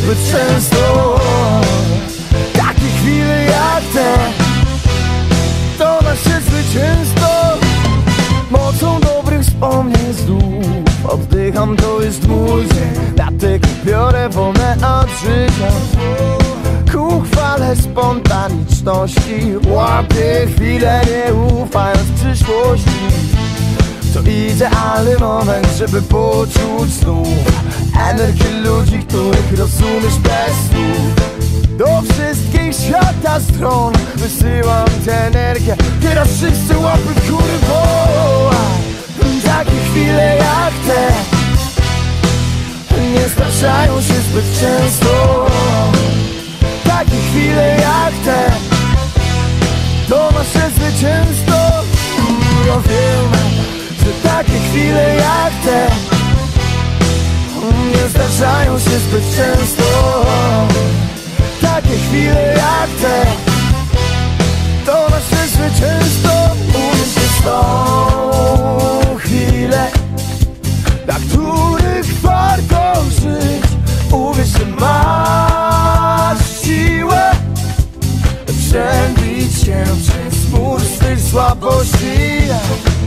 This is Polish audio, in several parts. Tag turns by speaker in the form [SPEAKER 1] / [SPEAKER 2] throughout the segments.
[SPEAKER 1] zbyt często. Takie chwile jak te To nasze zwycięstwo Mocą dobrych wspomnień znów Oddycham, to jest mój Dlatego biorę wolne od życia. Ku chwale spontaniczności. Łapię chwilę, nie ufając przyszłości idealny moment, żeby poczuć znów Energię ludzi, których rozumiesz bez słów. Do wszystkich świata stron Wysyłam tę energię. Teraz wszyscy łapy bo Takie chwile jak te Nie zdarzają się zbyt często. Takie chwile jak te To nasze zwycięstwo. Ja wiem, zdarzają się zbyt często. Takie chwile jak te To nasze zwycięstwo Uwierz w tą chwilę Dla których warto żyć. Uwierz, że masz siłę Przebić się przez mur swych słabości.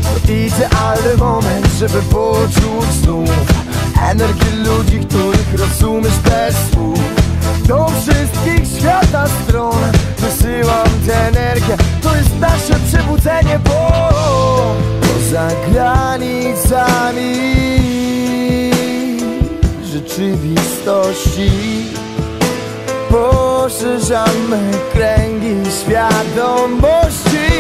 [SPEAKER 1] To idealny moment, żeby poczuć znów Energię ludzi, których rozumiesz bez słów. Do wszystkich świata stron Wysyłam tę energię. To jest nasze przebudzenie Bo poza granicami Rzeczywistości Poszerzamy kręgi świadomości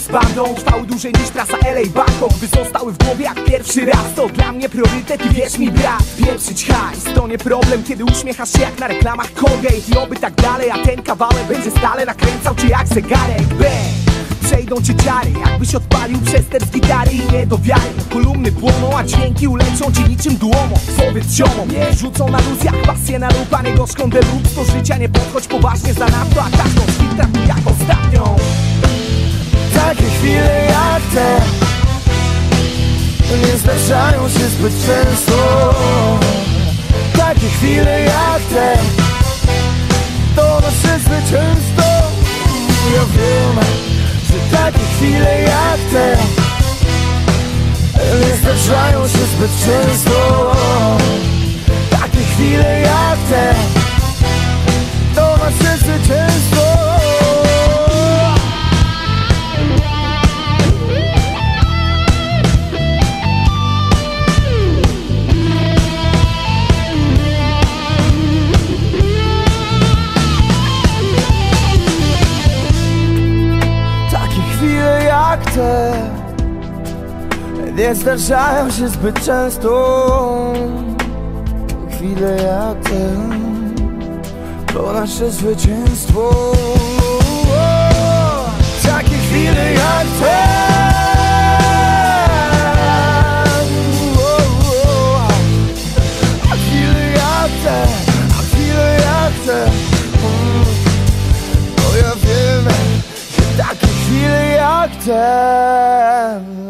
[SPEAKER 2] z bandą. Trwały dłużej niż trasa LA Bangkok By zostały w głowie jak pierwszy raz To dla mnie priorytet i wierz mi brat Pieprzyć hajs. To nie problem Kiedy uśmiechasz się jak na reklamach Colgate. I oby tak dalej, a ten kawałek będzie stale nakręcał cię jak zegarek. Bang! Przejdą cię ciary, jakbyś odpalił przester z gitary i nie do wiary. Kolumny płoną, a dźwięki uleczą ci niczym dłomą. Powiedz ziomom, nie rzucą na luz jak pasję na lub A nie gorzką deluxe, do życia nie podchodź poważnie za nadto A każdą z
[SPEAKER 1] się zbyt często. Takie chwile jak te To nasze zwycięstwo Ja wiem, że takie chwile jak te Nie zdarzają się zbyt często. Takie chwile jak te To nasze zwycięstwo Nie zdarzają się zbyt często Chwile jak te To nasze zwycięstwo. Takie chwile jak te A chwile jak te A chwile jak te Bo ja wiem, że takie chwile jak te